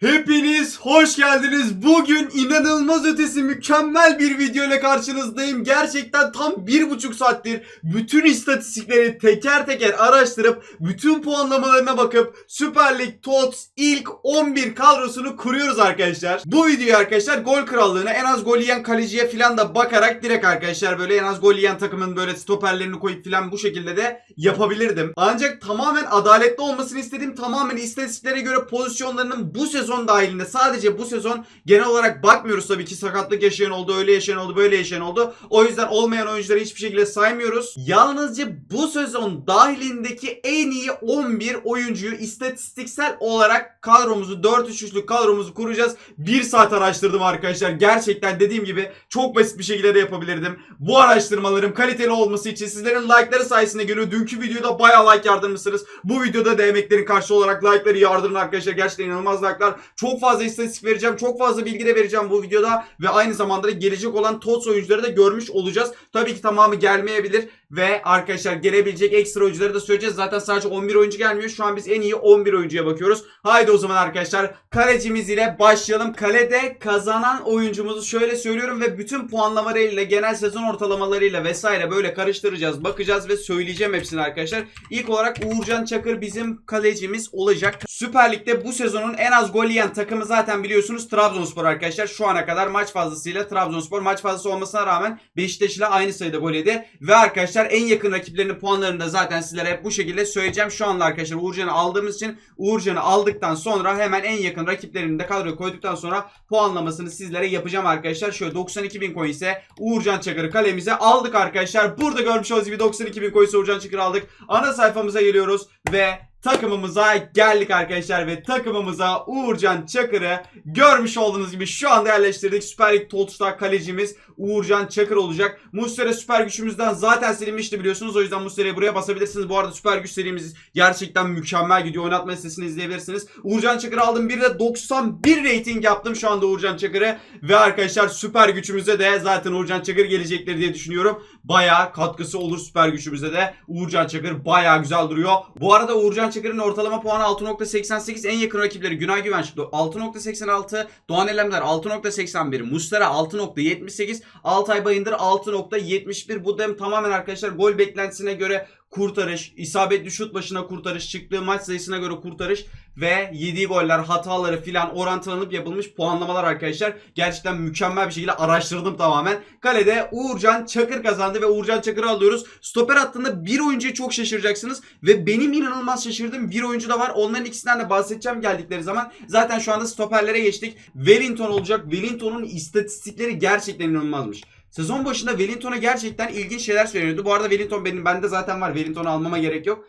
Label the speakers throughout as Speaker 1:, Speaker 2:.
Speaker 1: Hepiniz hoş geldiniz. Bugün inanılmaz ötesi mükemmel bir video ile karşınızdayım. Gerçekten tam bir buçuk saattir bütün istatistikleri teker teker araştırıp bütün puanlamalarına bakıp Süper Lig TOTS ilk 11 kadrosunu kuruyoruz arkadaşlar. Bu videoyu arkadaşlar gol krallığına en az gol yiyen kaleciye falan da bakarak direkt arkadaşlar böyle en az gol yiyen takımın böyle stoperlerini koyup falan bu şekilde de yapabilirdim. Ancak tamamen adaletli olmasını istediğim tamamen istatistiklere göre pozisyonlarının bu sezon dahilinde sadece bu sezon genel olarak bakmıyoruz tabii ki sakatlık yaşayan oldu, öyle yaşayan oldu, böyle yaşayan oldu. O yüzden olmayan oyuncuları hiçbir şekilde saymıyoruz. Yalnızca bu sezon dahilindeki en iyi 11 oyuncuyu istatistiksel olarak kadromuzu 4-3-3'lük kadromuzu kuracağız. Bir saat araştırdım arkadaşlar. Gerçekten dediğim gibi çok basit bir şekilde de yapabilirdim. Bu araştırmalarım kaliteli olması için sizlerin like'ları sayesinde geliyor. Dünkü videoda bayağı like yardırmışsınız. Bu videoda da emeklerin karşı olarak like'ları yardırın arkadaşlar. Gerçekten inanılmaz like'lar. Çok fazla istatistik vereceğim. Çok fazla bilgi de vereceğim bu videoda. Ve aynı zamanda da gelecek olan TOTS oyuncuları da görmüş olacağız. Tabii ki tamamı gelmeyebilir. Ve arkadaşlar gelebilecek ekstra oyuncuları da söyleyeceğiz. Zaten sadece 11 oyuncu gelmiyor. Şu an biz en iyi 11 oyuncuya bakıyoruz. Haydi o zaman arkadaşlar kalecimiz ile başlayalım. Kalede kazanan oyuncumuzu şöyle söylüyorum ve bütün puanlamalarıyla, genel sezon ortalamalarıyla vesaire böyle karıştıracağız, bakacağız ve söyleyeceğim hepsini arkadaşlar. İlk olarak Uğurcan Çakır bizim kalecimiz olacak. Süper Lig'de bu sezonun en az gol yiyen takımı zaten biliyorsunuz Trabzonspor arkadaşlar. Şu ana kadar maç fazlasıyla Trabzonspor maç fazlası olmasına rağmen Beşiktaş ile aynı sayıda gol yedi. Ve arkadaşlar en yakın rakiplerinin puanlarını da zaten sizlere hep bu şekilde söyleyeceğim. Şu anda arkadaşlar Uğurcan'ı aldığımız için Uğurcan'ı aldıktan sonra hemen en yakın rakiplerini de kadroya koyduktan sonra puanlamasını sizlere yapacağım arkadaşlar. Şöyle 92 bin coin ise Uğurcan Çakır'ı kalemize aldık arkadaşlar. Burada görmüş olduğunuz gibi 92 bin coin Uğurcan Çakır'ı aldık. Ana sayfamıza geliyoruz ve takımımıza geldik arkadaşlar ve takımımıza Uğurcan Çakır'ı görmüş olduğunuz gibi şu anda yerleştirdik. Süper Lig Totos'ta kalecimiz Uğurcan Çakır olacak. Muslera süper güçümüzden zaten silinmişti biliyorsunuz. O yüzden Muslera'yı buraya basabilirsiniz. Bu arada süper güç serimiz gerçekten mükemmel gidiyor. Oynatma listesini izleyebilirsiniz. Uğurcan Çakır'ı aldım. Bir de 91 rating yaptım şu anda Uğurcan Çakır'ı. Ve arkadaşlar süper güçümüze de zaten Uğurcan Çakır gelecektir diye düşünüyorum. Bayağı katkısı olur süper güçümüze de. Uğurcan Çakır bayağı güzel duruyor. Bu arada Uğurcan Çakır'ın ortalama puanı 6.88 en yakın rakipleri Günay Güvenç 6.86 Doğan Elemdar 6.81 Mustera 6.78 Altay Bayındır 6.71 bu dem tamamen arkadaşlar gol beklentisine göre kurtarış, isabetli şut başına kurtarış, çıktığı maç sayısına göre kurtarış ve yediği goller, hataları filan orantılanıp yapılmış puanlamalar arkadaşlar. Gerçekten mükemmel bir şekilde araştırdım tamamen. Kalede Uğurcan Çakır kazandı ve Uğurcan Çakır'ı alıyoruz. Stoper hattında bir oyuncuya çok şaşıracaksınız ve benim inanılmaz şaşırdığım bir oyuncu da var. Onların ikisinden de bahsedeceğim geldikleri zaman. Zaten şu anda stoperlere geçtik. Wellington olacak. Wellington'un istatistikleri gerçekten inanılmazmış. Sezon başında Wellington'a gerçekten ilginç şeyler söyleniyordu. Bu arada Wellington benim bende zaten var. Wellington'u almama gerek yok.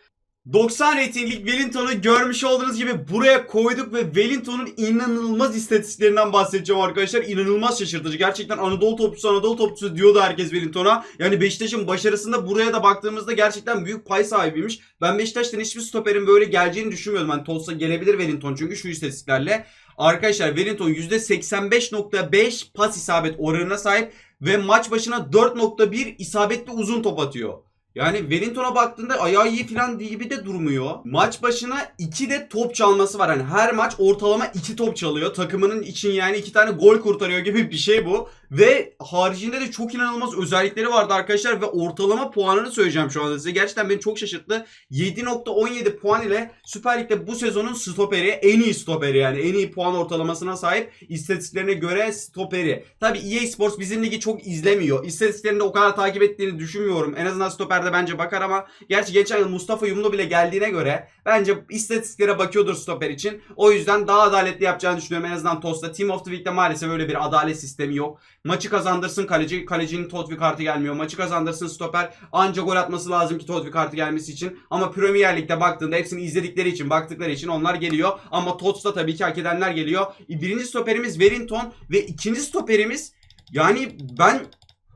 Speaker 1: 90 ratinglik Wellington'u görmüş olduğunuz gibi buraya koyduk ve Wellington'un inanılmaz istatistiklerinden bahsedeceğim arkadaşlar. İnanılmaz şaşırtıcı. Gerçekten Anadolu topçusu Anadolu topçusu diyordu herkes Wellington'a. Yani Beşiktaş'ın başarısında buraya da baktığımızda gerçekten büyük pay sahibiymiş. Ben Beşiktaş'tan hiçbir stoperin böyle geleceğini düşünmüyordum. Hani Tolsa gelebilir Wellington çünkü şu istatistiklerle. Arkadaşlar Wellington %85.5 pas isabet oranına sahip ve maç başına 4.1 isabetli uzun top atıyor. Yani Wellington'a baktığında ayağı iyi falan gibi de durmuyor. Maç başına 2 de top çalması var. Yani her maç ortalama 2 top çalıyor. Takımının için yani 2 tane gol kurtarıyor gibi bir şey bu. Ve haricinde de çok inanılmaz özellikleri vardı arkadaşlar ve ortalama puanını söyleyeceğim şu anda size. Gerçekten beni çok şaşırttı. 7.17 puan ile Süper Lig'de bu sezonun stoperi, en iyi stoperi yani en iyi puan ortalamasına sahip istatistiklerine göre stoperi. Tabi EA Sports bizim ligi çok izlemiyor. İstatistiklerini o kadar takip ettiğini düşünmüyorum. En azından stoperde bence bakar ama gerçi geçen yıl Mustafa Yumlu bile geldiğine göre bence istatistiklere bakıyordur stoper için. O yüzden daha adaletli yapacağını düşünüyorum en azından TOS'ta. Team of the Week'te maalesef öyle bir adalet sistemi yok. Maçı kazandırsın kaleci. Kalecinin Totvi kartı gelmiyor. Maçı kazandırsın stoper. Anca gol atması lazım ki Totvi kartı gelmesi için. Ama Premier Lig'de baktığında hepsini izledikleri için, baktıkları için onlar geliyor. Ama TOTS'ta tabii ki hak edenler geliyor. Birinci stoperimiz Wellington ve ikinci stoperimiz yani ben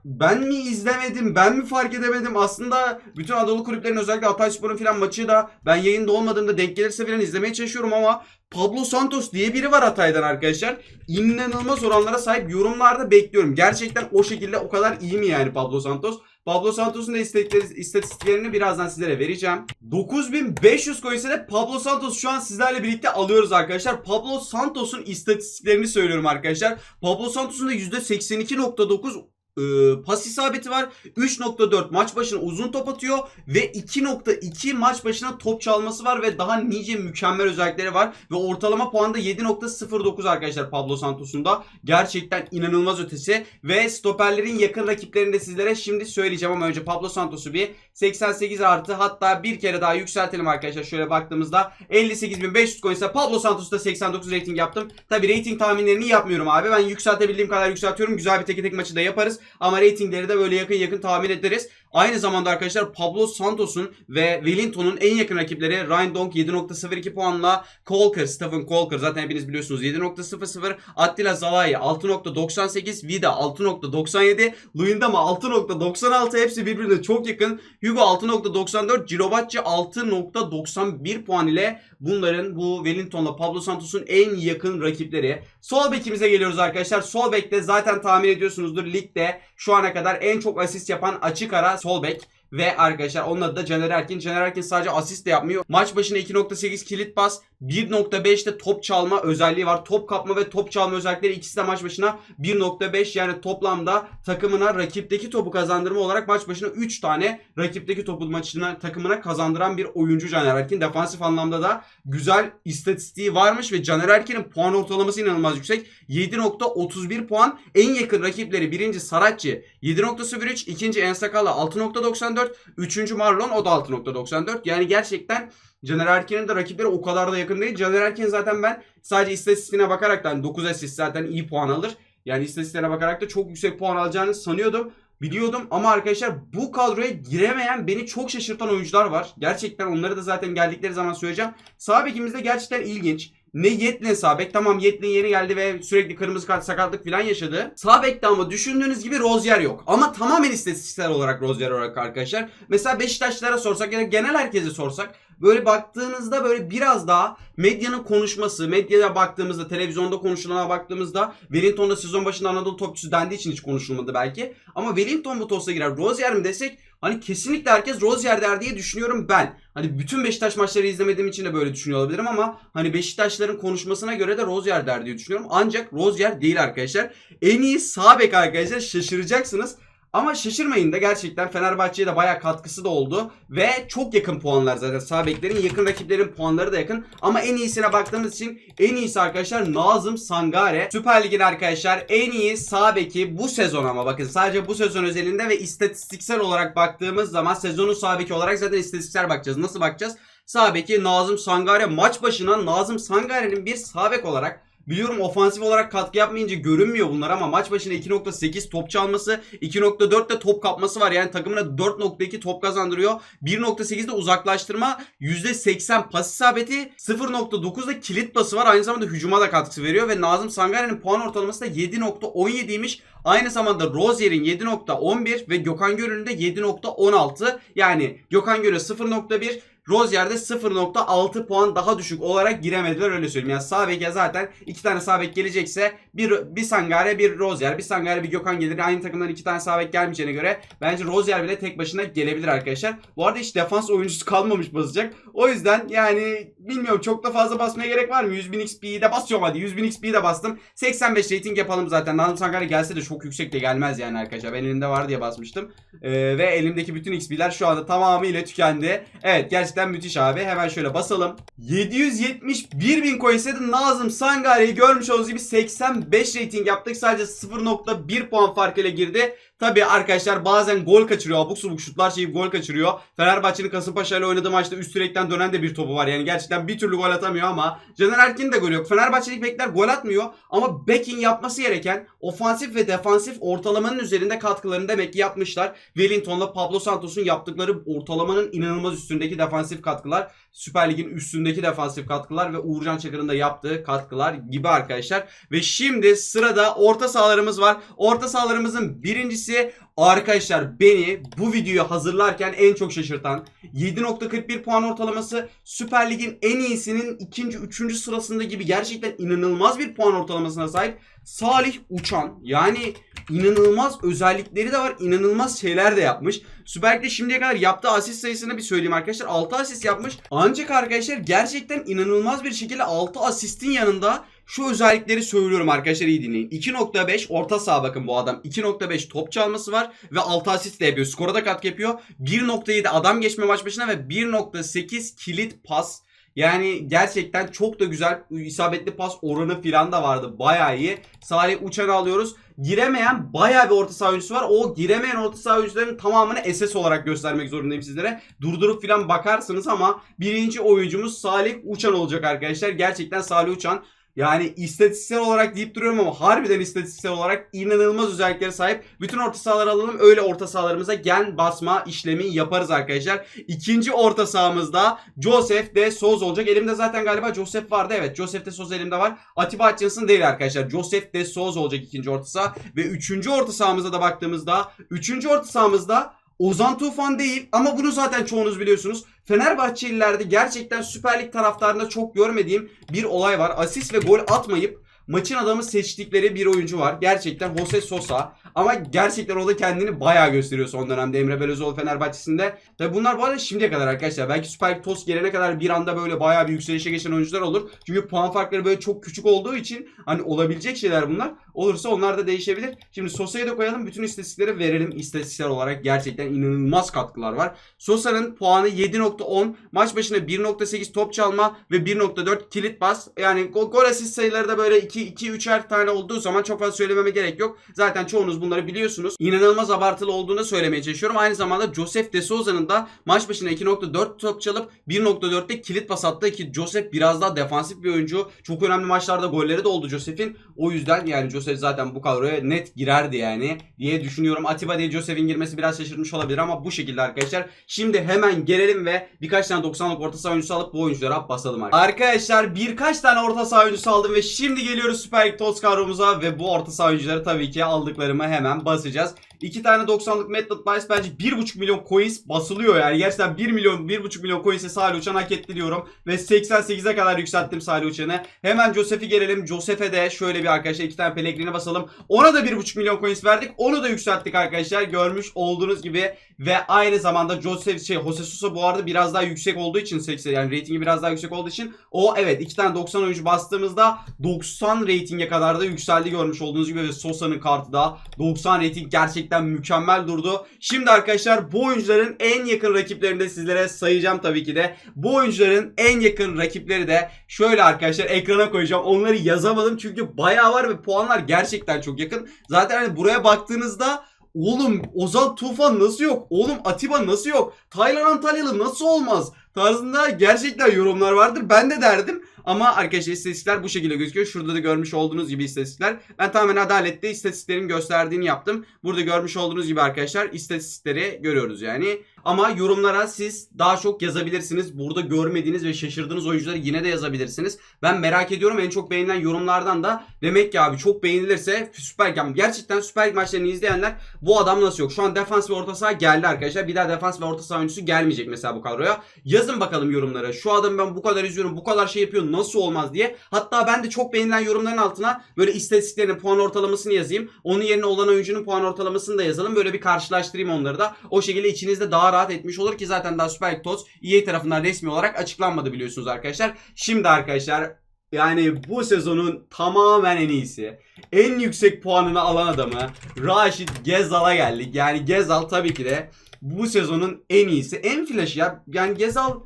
Speaker 1: ben mi izlemedim, ben mi fark edemedim? Aslında bütün Anadolu kulüplerinin özellikle Hatayspor'un falan maçı da ben yayında olmadığımda denk gelirse falan izlemeye çalışıyorum ama Pablo Santos diye biri var Hatay'dan arkadaşlar. İnanılmaz oranlara sahip yorumlarda bekliyorum. Gerçekten o şekilde o kadar iyi mi yani Pablo Santos? Pablo Santos'un da istatistiklerini birazdan sizlere vereceğim. 9500 coin de Pablo Santos şu an sizlerle birlikte alıyoruz arkadaşlar. Pablo Santos'un istatistiklerini söylüyorum arkadaşlar. Pablo Santos'un da %82.9 e, pas isabeti var. 3.4 maç başına uzun top atıyor ve 2.2 maç başına top çalması var ve daha nice mükemmel özellikleri var ve ortalama puan da 7.09 arkadaşlar Pablo Santos'un da. Gerçekten inanılmaz ötesi ve stoperlerin yakın rakiplerini de sizlere şimdi söyleyeceğim ama önce Pablo Santos'u bir 88 artı hatta bir kere daha yükseltelim arkadaşlar. Şöyle baktığımızda 58.500 coin ise Pablo Santos'ta 89 rating yaptım. Tabi rating tahminlerini yapmıyorum abi. Ben yükseltebildiğim kadar yükseltiyorum. Güzel bir tek tek maçı da yaparız. Ama ratingleri de böyle yakın yakın tahmin ederiz. Aynı zamanda arkadaşlar Pablo Santos'un ve Wellington'un en yakın rakipleri Ryan Donk 7.02 puanla Colker, Stephen Colker zaten hepiniz biliyorsunuz 7.00 Attila Zalai 6.98 Vida 6.97 Luyendama 6.96 hepsi birbirine çok yakın. Hugo 6.94 Girobacci 6.91 puan ile bunların bu Wellington'la Pablo Santos'un en yakın rakipleri. Sol bekimize geliyoruz arkadaşlar. Sol bekte zaten tahmin ediyorsunuzdur ligde şu ana kadar en çok asist yapan açık ara sol bek. Ve arkadaşlar onun adı da Caner Erkin. Caner Erkin sadece asist de yapmıyor. Maç başına 2.8 kilit pas, 1.5'te top çalma özelliği var. Top kapma ve top çalma özellikleri ikisi de maç başına 1.5 yani toplamda takımına rakipteki topu kazandırma olarak maç başına 3 tane rakipteki topu maçına takımına kazandıran bir oyuncu Caner Erkin. Defansif anlamda da güzel istatistiği varmış ve Caner Erkin'in puan ortalaması inanılmaz yüksek. 7.31 puan. En yakın rakipleri birinci Saratçı 7.03, ikinci Ensakala 6.94, üçüncü Marlon o da 6.94. Yani gerçekten Caner Erkin'in de rakipleri o kadar da yakın değil. Caner Erkin zaten ben sadece istatistiğine bakaraktan 9 asist zaten iyi puan alır. Yani istatistiğine bakarak da çok yüksek puan alacağını sanıyordum. Biliyordum ama arkadaşlar bu kadroya giremeyen beni çok şaşırtan oyuncular var. Gerçekten onları da zaten geldikleri zaman söyleyeceğim. Sağ bekimiz de gerçekten ilginç. Ne Yetlin sağ bek. Tamam Yetlin yeni geldi ve sürekli kırmızı kart sakatlık falan yaşadı. Sağ bekte ama düşündüğünüz gibi Rozier yok. Ama tamamen istatistiksel olarak Rozier olarak arkadaşlar. Mesela Beşiktaşlara sorsak ya da genel herkese sorsak böyle baktığınızda böyle biraz daha medyanın konuşması, medyaya baktığımızda, televizyonda konuşulana baktığımızda Wellington'da sezon başında Anadolu topçusu dendiği için hiç konuşulmadı belki. Ama Wellington bu tosta girer. Rozier mi desek hani kesinlikle herkes Rozier der diye düşünüyorum ben. Hani bütün Beşiktaş maçları izlemediğim için de böyle düşünüyor olabilirim ama hani Beşiktaşların konuşmasına göre de Rozier der diye düşünüyorum. Ancak Rozier değil arkadaşlar. En iyi sağ bek arkadaşlar şaşıracaksınız. Ama şaşırmayın da gerçekten Fenerbahçe'ye de bayağı katkısı da oldu. Ve çok yakın puanlar zaten. Sağ beklerin yakın rakiplerin puanları da yakın. Ama en iyisine baktığımız için en iyisi arkadaşlar Nazım Sangare. Süper Lig'in arkadaşlar en iyi sağ beki bu sezon ama bakın sadece bu sezon özelinde ve istatistiksel olarak baktığımız zaman sezonun sağ beki olarak zaten istatistiksel bakacağız. Nasıl bakacağız? Sağ beki Nazım Sangare maç başına Nazım Sangare'nin bir sağ bek olarak Biliyorum ofansif olarak katkı yapmayınca görünmüyor bunlar ama maç başına 2.8 top çalması, 2.4 de top kapması var. Yani takımına 4.2 top kazandırıyor. 1.8'de uzaklaştırma, %80 pas isabeti, 0.9'da kilit pası var. Aynı zamanda hücuma da katkısı veriyor ve Nazım Sangare'nin puan ortalaması da 7.17'ymiş. Aynı zamanda Rozier'in 7.11 ve Gökhan Gönül'ün de 7.16. Yani Gökhan Gönül 0.1, Rozier'de 0.6 puan daha düşük olarak giremediler öyle söyleyeyim. Yani sağ beke zaten iki tane sağ bek gelecekse bir, bir Sangare bir Rozier bir Sangare bir Gökhan gelir. Aynı takımdan iki tane sağ bek gelmeyeceğine göre bence Rozier bile tek başına gelebilir arkadaşlar. Bu arada hiç defans oyuncusu kalmamış basacak. O yüzden yani bilmiyorum çok da fazla basmaya gerek var mı? 100.000 XP'yi de basıyorum hadi. 100.000 XP'yi de bastım. 85 rating yapalım zaten. Nazım Sangare gelse de çok yüksek de gelmez yani arkadaşlar. Ben elimde var diye basmıştım. Ee, ve elimdeki bütün XP'ler şu anda tamamıyla tükendi. Evet gerçekten müthiş abi. Hemen şöyle basalım. 771 bin coin istedi. Nazım Sangare'yi görmüş olduğunuz gibi 85 rating yaptık. Sadece 0.1 puan farkıyla girdi. Tabii arkadaşlar bazen gol kaçırıyor. Abuk subuk şutlar çekip gol kaçırıyor. Fenerbahçe'nin Kasımpaşa ile oynadığı maçta üst direkten dönen de bir topu var. Yani gerçekten bir türlü gol atamıyor ama Caner Erkin'in de golü yok. Fenerbahçe'lik bekler gol atmıyor ama Beck'in yapması gereken ofansif ve defansif ortalamanın üzerinde katkılarını demek ki yapmışlar. Wellington'la Pablo Santos'un yaptıkları ortalamanın inanılmaz üstündeki defansif katkılar. Süper Lig'in üstündeki defansif katkılar ve Uğurcan Çakır'ın da yaptığı katkılar gibi arkadaşlar. Ve şimdi sırada orta sahalarımız var. Orta sahalarımızın birincisi arkadaşlar beni bu videoyu hazırlarken en çok şaşırtan 7.41 puan ortalaması Süper Lig'in en iyisinin ikinci, üçüncü sırasında gibi gerçekten inanılmaz bir puan ortalamasına sahip Salih Uçan. Yani inanılmaz özellikleri de var. inanılmaz şeyler de yapmış. Süper Lig'de şimdiye kadar yaptığı asist sayısını bir söyleyeyim arkadaşlar. 6 asist yapmış. Ancak arkadaşlar gerçekten inanılmaz bir şekilde 6 asistin yanında şu özellikleri söylüyorum arkadaşlar iyi dinleyin. 2.5 orta saha bakın bu adam. 2.5 top çalması var ve 6 asist de yapıyor. Skora da katkı yapıyor. 1.7 adam geçme maç başına ve 1.8 kilit pas. Yani gerçekten çok da güzel isabetli pas oranı filan da vardı. Bayağı iyi. Salih Uçan'ı alıyoruz. Giremeyen bayağı bir orta saha oyuncusu var. O giremeyen orta saha oyuncularının tamamını SS olarak göstermek zorundayım sizlere. Durdurup filan bakarsınız ama birinci oyuncumuz Salih Uçan olacak arkadaşlar. Gerçekten Salih Uçan yani istatistiksel olarak deyip duruyorum ama harbiden istatistiksel olarak inanılmaz özelliklere sahip. Bütün orta sahaları alalım. Öyle orta sahalarımıza gen basma işlemi yaparız arkadaşlar. İkinci orta sahamızda Joseph de Soz olacak. Elimde zaten galiba Joseph vardı. Evet Joseph de Soz elimde var. Atiba Hutchinson değil arkadaşlar. Joseph de Soz olacak ikinci orta saha. Ve üçüncü orta sahamıza da baktığımızda üçüncü orta sahamızda Ozan Tufan değil ama bunu zaten çoğunuz biliyorsunuz. Fenerbahçelilerde gerçekten Süper Lig taraftarında çok görmediğim bir olay var. Asist ve gol atmayıp maçın adamı seçtikleri bir oyuncu var. Gerçekten Jose Sosa. Ama gerçekten o da kendini bayağı gösteriyor son dönemde Emre Belözoğlu Fenerbahçe'sinde. Tabi bunlar bu arada şimdiye kadar arkadaşlar. Belki Süper Lig TOS gelene kadar bir anda böyle bayağı bir yükselişe geçen oyuncular olur. Çünkü puan farkları böyle çok küçük olduğu için hani olabilecek şeyler bunlar. Olursa onlar da değişebilir. Şimdi Sosa'yı da koyalım. Bütün istatistikleri verelim. İstatistiksel olarak gerçekten inanılmaz katkılar var. Sosa'nın puanı 7.10. Maç başına 1.8 top çalma ve 1.4 kilit bas. Yani gol asist sayıları da böyle 2-3'er tane olduğu zaman çok fazla söylememe gerek yok. Zaten çoğunuz bunları biliyorsunuz. İnanılmaz abartılı olduğunu söylemeye çalışıyorum. Aynı zamanda Joseph De Souza'nın da maç başına 2.4 top çalıp 1.4'te kilit pas attı ki Joseph biraz daha defansif bir oyuncu. Çok önemli maçlarda golleri de oldu Joseph'in. O yüzden yani Joseph zaten bu kadroya net girerdi yani diye düşünüyorum. Atiba değil Joseph'in girmesi biraz şaşırmış olabilir ama bu şekilde arkadaşlar. Şimdi hemen gelelim ve birkaç tane 90'lık orta saha oyuncusu alıp bu oyunculara basalım arkadaşlar. Arkadaşlar birkaç tane orta saha oyuncusu aldım ve şimdi geliyoruz Süper Lig Toz kadromuza ve bu orta saha oyuncuları tabii ki aldıklarımı hemen basacağız. İki tane 90'lık Method Bice bence 1.5 milyon coins basılıyor yani. Gerçekten 1 milyon 1.5 milyon coins'e Salih Uçan hak etti diyorum. Ve 88'e kadar yükselttim Salih Uçan'ı. Hemen Joseph'i gelelim. Joseph'e de şöyle bir arkadaşlar iki tane Pellegrini basalım. Ona da 1.5 milyon coins verdik. Onu da yükselttik arkadaşlar. Görmüş olduğunuz gibi. Ve aynı zamanda Joseph şey Jose Sosa bu arada biraz daha yüksek olduğu için 80 yani ratingi biraz daha yüksek olduğu için o evet iki tane 90 oyuncu bastığımızda 90 ratinge kadar da yükseldi görmüş olduğunuz gibi ve Sosa'nın kartı da 90 rating gerçekten mükemmel durdu. Şimdi arkadaşlar bu oyuncuların en yakın rakiplerini de sizlere sayacağım tabii ki de. Bu oyuncuların en yakın rakipleri de şöyle arkadaşlar ekrana koyacağım. Onları yazamadım çünkü bayağı var ve puanlar gerçekten çok yakın. Zaten hani buraya baktığınızda Oğlum Ozan Tufan nasıl yok? Oğlum Atiba nasıl yok? Taylan Antalyalı nasıl olmaz? Tarzında gerçekten yorumlar vardır. Ben de derdim. Ama arkadaşlar istatistikler bu şekilde gözüküyor. Şurada da görmüş olduğunuz gibi istatistikler. Ben tamamen adaletli istatistiklerin gösterdiğini yaptım. Burada görmüş olduğunuz gibi arkadaşlar istatistikleri görüyoruz yani. Ama yorumlara siz daha çok yazabilirsiniz. Burada görmediğiniz ve şaşırdığınız oyuncuları yine de yazabilirsiniz. Ben merak ediyorum en çok beğenilen yorumlardan da demek ki abi çok beğenilirse Süper Lig gerçekten Süper maçlarını izleyenler bu adam nasıl yok? Şu an defans ve orta saha geldi arkadaşlar. Bir daha defans ve orta saha oyuncusu gelmeyecek mesela bu kadroya. Yazın bakalım yorumlara. Şu adamı ben bu kadar izliyorum. Bu kadar şey yapıyor. Nasıl olmaz diye. Hatta ben de çok beğenilen yorumların altına böyle istatistiklerini, puan ortalamasını yazayım. Onun yerine olan oyuncunun puan ortalamasını da yazalım. Böyle bir karşılaştırayım onları da. O şekilde içinizde daha rahat etmiş olur ki zaten daha Süper Lig TOS EA tarafından resmi olarak açıklanmadı biliyorsunuz arkadaşlar. Şimdi arkadaşlar yani bu sezonun tamamen en iyisi. En yüksek puanını alan adamı Raşit Gezal'a geldik. Yani Gezal tabii ki de bu sezonun en iyisi. En flash ya. Yani Gezal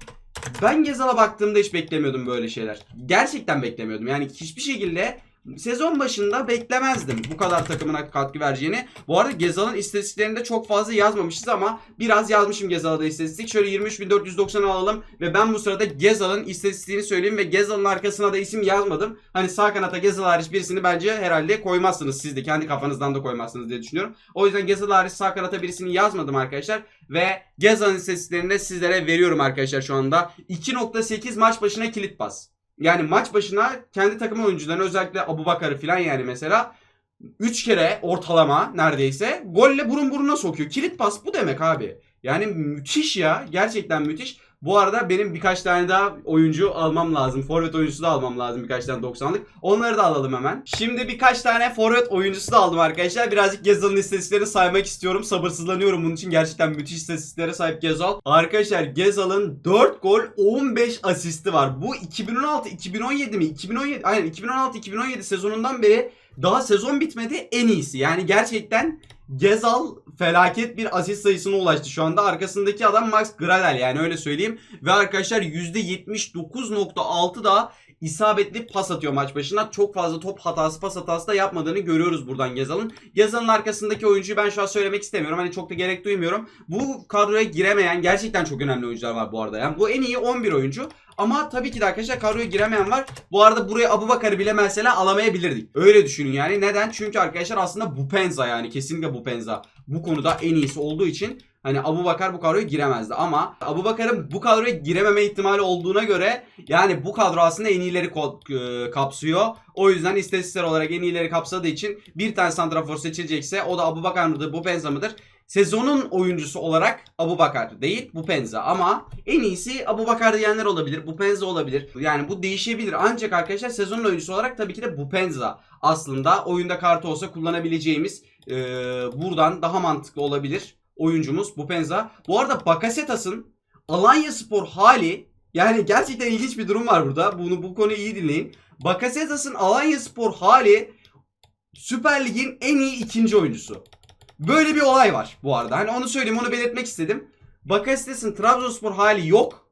Speaker 1: ben Gezal'a baktığımda hiç beklemiyordum böyle şeyler. Gerçekten beklemiyordum. Yani hiçbir şekilde sezon başında beklemezdim bu kadar takımına katkı vereceğini. Bu arada Gezal'ın istatistiklerinde çok fazla yazmamışız ama biraz yazmışım Gezal'da istatistik. Şöyle 23.490 alalım ve ben bu sırada Gezal'ın istatistiğini söyleyeyim ve Gezal'ın arkasına da isim yazmadım. Hani sağ kanata Gezal hariç birisini bence herhalde koymazsınız siz de kendi kafanızdan da koymazsınız diye düşünüyorum. O yüzden Gezal hariç sağ kanata birisini yazmadım arkadaşlar ve Gezal'ın istatistiklerini de sizlere veriyorum arkadaşlar şu anda. 2.8 maç başına kilit pas. Yani maç başına kendi takım oyuncularını özellikle Abu Bakar'ı falan yani mesela 3 kere ortalama neredeyse golle burun buruna sokuyor. Kilit pas bu demek abi. Yani müthiş ya. Gerçekten müthiş. Bu arada benim birkaç tane daha oyuncu almam lazım. Forvet oyuncusu da almam lazım birkaç tane 90'lık. Onları da alalım hemen. Şimdi birkaç tane forvet oyuncusu da aldım arkadaşlar. Birazcık Gezal'ın istatistiklerini saymak istiyorum. Sabırsızlanıyorum bunun için. Gerçekten müthiş istatistiklere sahip Gezal. Arkadaşlar Gezal'ın 4 gol 15 asisti var. Bu 2016-2017 mi? 2017 aynen 2016-2017 sezonundan beri daha sezon bitmedi en iyisi. Yani gerçekten Gezal felaket bir asist sayısına ulaştı şu anda. Arkasındaki adam Max Gradel yani öyle söyleyeyim. Ve arkadaşlar %79.6 da isabetli pas atıyor maç başına. Çok fazla top hatası pas hatası da yapmadığını görüyoruz buradan Gezal'ın. Gezal'ın arkasındaki oyuncuyu ben şu an söylemek istemiyorum. Hani çok da gerek duymuyorum. Bu kadroya giremeyen gerçekten çok önemli oyuncular var bu arada. Yani bu en iyi 11 oyuncu. Ama tabii ki de arkadaşlar kadroya giremeyen var. Bu arada buraya Abu Bakar'ı bile mesela alamayabilirdik. Öyle düşünün yani. Neden? Çünkü arkadaşlar aslında bu Penza yani. Kesinlikle bu Penza. Bu konuda en iyisi olduğu için Hani Abu Bakar bu kadroya giremezdi ama Abu Bakar'ın bu kadroya girememe ihtimali olduğuna göre yani bu kadro aslında en iyileri e, kapsıyor. O yüzden istatistiksel olarak en iyileri kapsadığı için bir tane santrafor seçilecekse o da Abu Bakar mıdır bu Penza mıdır? Sezonun oyuncusu olarak Abu Bakar değil bu Penza ama en iyisi Abu Bakar diyenler olabilir. Bu Penza olabilir. Yani bu değişebilir. Ancak arkadaşlar sezonun oyuncusu olarak tabii ki de bu Penza aslında oyunda kartı olsa kullanabileceğimiz e, buradan daha mantıklı olabilir oyuncumuz bu Penza. Bu arada Bakasetas'ın Alanya Spor hali yani gerçekten ilginç bir durum var burada. Bunu bu konuyu iyi dinleyin. Bakasetas'ın Alanya Spor hali Süper Lig'in en iyi ikinci oyuncusu. Böyle bir olay var bu arada. Hani onu söyleyeyim onu belirtmek istedim. Bakasetas'ın Trabzonspor hali yok.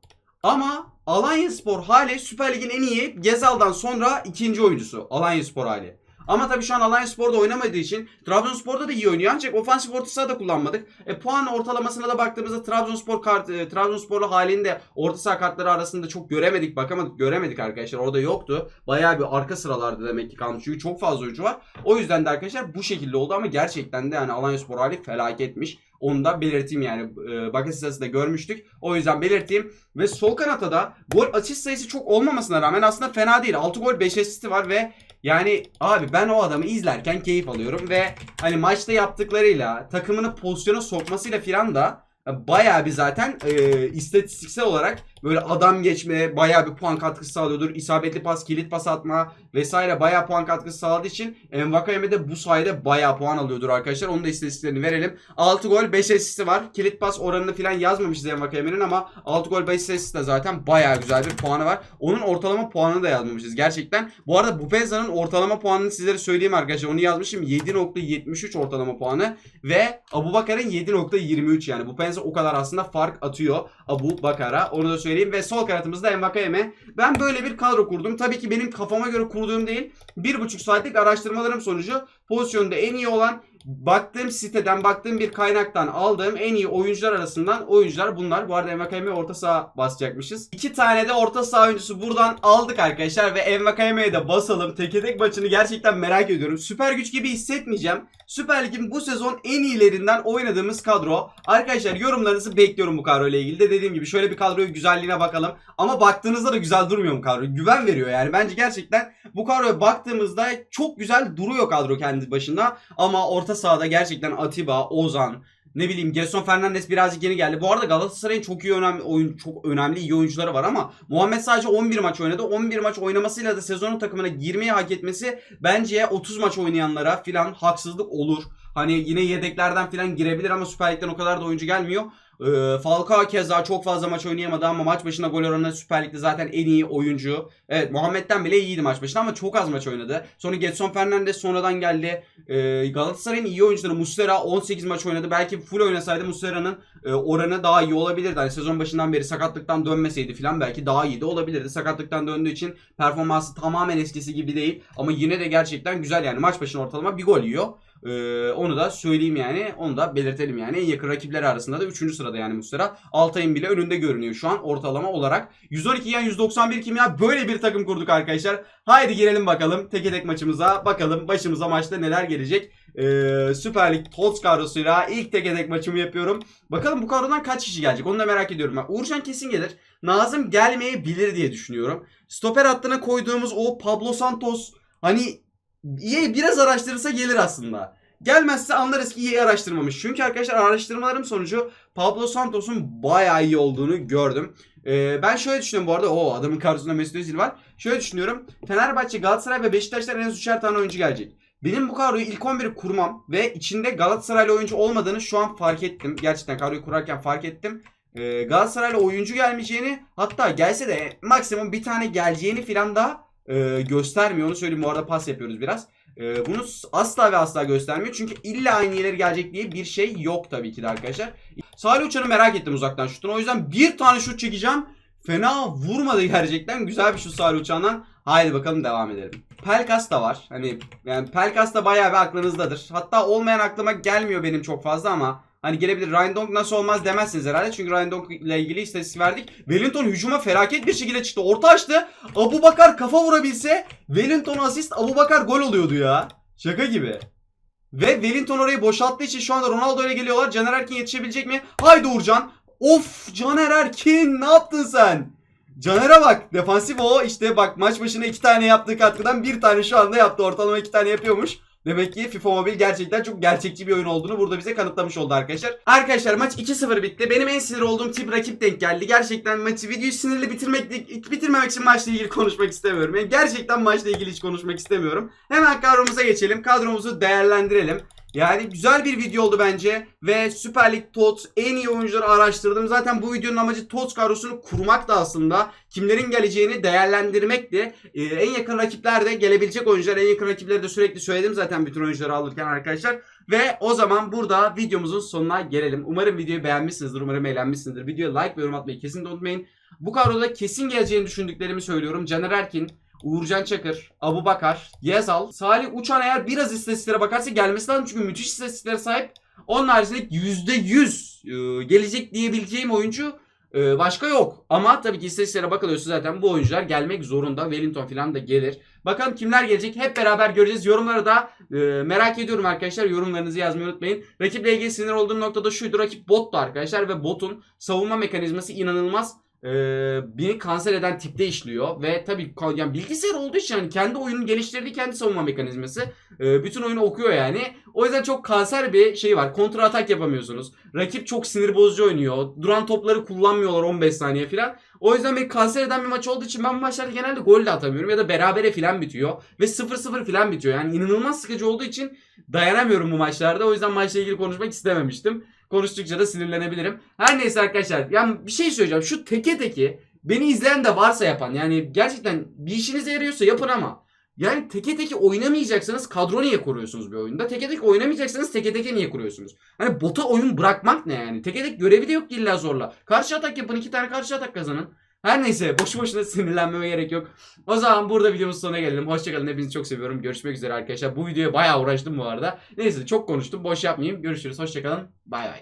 Speaker 1: Ama Alanya Spor hali Süper Lig'in en iyi Gezal'dan sonra ikinci oyuncusu. Alanya Spor hali. Ama tabii şu an Alanya Spor'da oynamadığı için Trabzonspor'da da iyi oynuyor ancak ofansif orta saha da kullanmadık. E, puan ortalamasına da baktığımızda Trabzonspor kart e, Trabzonsporlu halinde orta saha kartları arasında çok göremedik, bakamadık, göremedik arkadaşlar. Orada yoktu. Bayağı bir arka sıralarda demek ki kalmış. Çünkü çok fazla oyuncu var. O yüzden de arkadaşlar bu şekilde oldu ama gerçekten de yani Alanya Spor hali felaketmiş. Onu da belirteyim yani. E, Bakasetas'ı da görmüştük. O yüzden belirteyim. Ve sol kanatta da gol asist sayısı çok olmamasına rağmen aslında fena değil. 6 gol 5 asisti var ve yani abi ben o adamı izlerken keyif alıyorum ve hani maçta yaptıklarıyla takımını pozisyona sokmasıyla filan da bayağı bir zaten e, istatistiksel olarak böyle adam geçme, bayağı bir puan katkısı sağlıyordur. İsabetli pas, kilit pas atma vesaire bayağı puan katkısı sağladığı için Envakayeme de bu sayede bayağı puan alıyordur arkadaşlar. Onun da istatistiklerini verelim. 6 gol 5 asisti var. Kilit pas oranını filan yazmamışız Envakayeme'nin ama 6 gol 5 asist de zaten bayağı güzel bir puanı var. Onun ortalama puanını da yazmamışız gerçekten. Bu arada bu Penza'nın ortalama puanını sizlere söyleyeyim arkadaşlar. Onu yazmışım. 7.73 ortalama puanı ve Abu Bakar'ın 7.23 yani. Bu Penza o kadar aslında fark atıyor Abu Bakar'a. Onu da söyleyeyim ve sol kanatımızda Envakayeme. Ben böyle bir kadro kurdum. Tabii ki benim kafama göre kurduğum değil. Bir buçuk saatlik araştırmalarım sonucu pozisyonda en iyi olan baktığım siteden, baktığım bir kaynaktan aldığım en iyi oyuncular arasından oyuncular bunlar. Bu arada Envakayeme orta saha basacakmışız. İki tane de orta saha oyuncusu buradan aldık arkadaşlar ve Envakayeme'ye de basalım. Teke tek maçını gerçekten merak ediyorum. Süper güç gibi hissetmeyeceğim. Süper Lig'in bu sezon en iyilerinden oynadığımız kadro. Arkadaşlar yorumlarınızı bekliyorum bu kadro ile ilgili de dediğim gibi şöyle bir kadroyu güzelliğine bakalım. Ama baktığınızda da güzel durmuyor mu kadro? Güven veriyor yani. Bence gerçekten bu kadroya baktığımızda çok güzel duruyor kadro kendi başında. Ama orta sahada gerçekten Atiba, Ozan, ne bileyim Gerson Fernandes birazcık yeni geldi. Bu arada Galatasaray'ın çok iyi önemli oyun çok önemli iyi oyuncuları var ama Muhammed sadece 11 maç oynadı. 11 maç oynamasıyla da sezonun takımına girmeyi hak etmesi bence 30 maç oynayanlara filan haksızlık olur. Hani yine yedeklerden filan girebilir ama Süper Lig'den o kadar da oyuncu gelmiyor. Ee, Falcao keza çok fazla maç oynayamadı ama maç başına gol oranı Süper Lig'de zaten en iyi oyuncu. Evet Muhammed'den bile iyiydi maç başına ama çok az maç oynadı. Sonra Getson Fernandes sonradan geldi. Ee, Galatasaray'ın iyi oyuncuları Muslera 18 maç oynadı. Belki full oynasaydı Muslera'nın e, oranı daha iyi olabilirdi. Hani sezon başından beri sakatlıktan dönmeseydi falan belki daha iyi de olabilirdi. Sakatlıktan döndüğü için performansı tamamen eskisi gibi değil. Ama yine de gerçekten güzel yani maç başına ortalama bir gol yiyor. Ee, onu da söyleyeyim yani. Onu da belirtelim yani. En yakın rakipleri arasında da 3. sırada yani Muslera. Altay'ın bile önünde görünüyor şu an ortalama olarak. 112 yan 191 kimya böyle bir takım kurduk arkadaşlar. Haydi girelim bakalım teke tek maçımıza. Bakalım başımıza maçta neler gelecek. Ee, Süper Lig Tots kadrosuyla ilk teke tek maçımı yapıyorum. Bakalım bu kadrodan kaç kişi gelecek onu da merak ediyorum. Ben. Uğurcan kesin gelir. Nazım gelmeyebilir diye düşünüyorum. Stoper hattına koyduğumuz o Pablo Santos hani iyi biraz araştırırsa gelir aslında. Gelmezse anlarız ki iyi araştırmamış. Çünkü arkadaşlar araştırmalarım sonucu Pablo Santos'un bayağı iyi olduğunu gördüm. Ee, ben şöyle düşünüyorum bu arada. O adamın karşısında Mesut Özil var. Şöyle düşünüyorum. Fenerbahçe, Galatasaray ve Beşiktaş'tan en az üçer tane oyuncu gelecek. Benim bu kadroyu ilk 11'i kurmam ve içinde Galatasaraylı oyuncu olmadığını şu an fark ettim. Gerçekten kadroyu kurarken fark ettim. Ee, Galatasaraylı oyuncu gelmeyeceğini hatta gelse de maksimum bir tane geleceğini filan da e, göstermiyor. Onu söyleyeyim bu arada pas yapıyoruz biraz. Ee, bunu asla ve asla göstermiyor. Çünkü illa aynı ileri gelecek diye bir şey yok tabii ki de arkadaşlar. Salih Uçan'ı merak ettim uzaktan şutunu. O yüzden bir tane şut çekeceğim. Fena vurmadı gerçekten. Güzel bir şut Salih Uçan'dan. Haydi bakalım devam edelim. Pelkas da var. Hani yani Pelkas da bayağı bir aklınızdadır. Hatta olmayan aklıma gelmiyor benim çok fazla ama Hani gelebilir Ryan Donk nasıl olmaz demezsiniz herhalde. Çünkü Ryan Donk ile ilgili istatistik verdik. Wellington hücuma felaket bir şekilde çıktı. Orta açtı. Abu Bakar kafa vurabilse Wellington asist Abu Bakar gol oluyordu ya. Şaka gibi. Ve Wellington orayı boşalttığı için şu anda Ronaldo ile geliyorlar. Caner Erkin yetişebilecek mi? Haydi Uğurcan. Of Caner Erkin ne yaptın sen? Caner'e bak. Defansif o. İşte bak maç başına iki tane yaptığı katkıdan bir tane şu anda yaptı. Ortalama iki tane yapıyormuş. Demek ki FIFA Mobile gerçekten çok gerçekçi bir oyun olduğunu burada bize kanıtlamış oldu arkadaşlar. Arkadaşlar maç 2-0 bitti. Benim en sinir olduğum tip rakip denk geldi. Gerçekten maçı videoyu sinirli bitirmek bitirmemek için maçla ilgili konuşmak istemiyorum. Yani gerçekten maçla ilgili hiç konuşmak istemiyorum. Hemen kadromuza geçelim. Kadromuzu değerlendirelim. Yani güzel bir video oldu bence ve Süper Lig TOTS en iyi oyuncuları araştırdım. Zaten bu videonun amacı TOTS kadrosunu kurmak da aslında kimlerin geleceğini değerlendirmekti. Ee, en yakın rakipler de gelebilecek oyuncular. En yakın rakipleri de sürekli söyledim zaten bütün oyuncuları alırken arkadaşlar. Ve o zaman burada videomuzun sonuna gelelim. Umarım videoyu beğenmişsinizdir. Umarım eğlenmişsinizdir. Videoya like ve yorum atmayı kesin unutmayın. Bu kadroda kesin geleceğini düşündüklerimi söylüyorum. Caner Erkin, Uğurcan Çakır, Abu Bakar, Gezal, Salih Uçan eğer biraz istatistiklere bakarsa gelmesi lazım çünkü müthiş istatistiklere sahip. Onun haricinde %100 e, gelecek diyebileceğim oyuncu e, başka yok. Ama tabii ki istatistiklere bakılıyorsa zaten bu oyuncular gelmek zorunda. Wellington falan da gelir. Bakalım kimler gelecek hep beraber göreceğiz. Yorumları da e, merak ediyorum arkadaşlar. Yorumlarınızı yazmayı unutmayın. Rakiple ilgili sinir olduğum noktada şuydu. Rakip bottu arkadaşlar ve botun savunma mekanizması inanılmaz e, beni kanser eden tipte işliyor ve tabii yani bilgisayar olduğu için hani kendi oyunun geliştirdiği kendi savunma mekanizması e, bütün oyunu okuyor yani. O yüzden çok kanser bir şey var. Kontra atak yapamıyorsunuz. Rakip çok sinir bozucu oynuyor. Duran topları kullanmıyorlar 15 saniye falan. O yüzden beni kanser eden bir maç olduğu için ben bu maçlarda genelde gol de atamıyorum ya da berabere falan bitiyor ve 0-0 falan bitiyor. Yani inanılmaz sıkıcı olduğu için dayanamıyorum bu maçlarda. O yüzden maçla ilgili konuşmak istememiştim. Konuştukça da sinirlenebilirim. Her neyse arkadaşlar. Yani bir şey söyleyeceğim. Şu teke teki beni izleyen de varsa yapan. Yani gerçekten bir işinize yarıyorsa yapın ama. Yani teke teki oynamayacaksanız kadro niye kuruyorsunuz bir oyunda? Teke tek oynamayacaksanız teke teke niye kuruyorsunuz? Hani bota oyun bırakmak ne yani? Teke tek görevi de yok illa zorla. Karşı atak yapın. iki tane karşı atak kazanın. Her neyse boşu boşuna sinirlenmeme gerek yok. O zaman burada videomuz sonuna gelelim. Hoşçakalın. Hepinizi çok seviyorum. Görüşmek üzere arkadaşlar. Bu videoya bayağı uğraştım bu arada. Neyse çok konuştum. Boş yapmayayım. Görüşürüz. Hoşçakalın. Bay bay.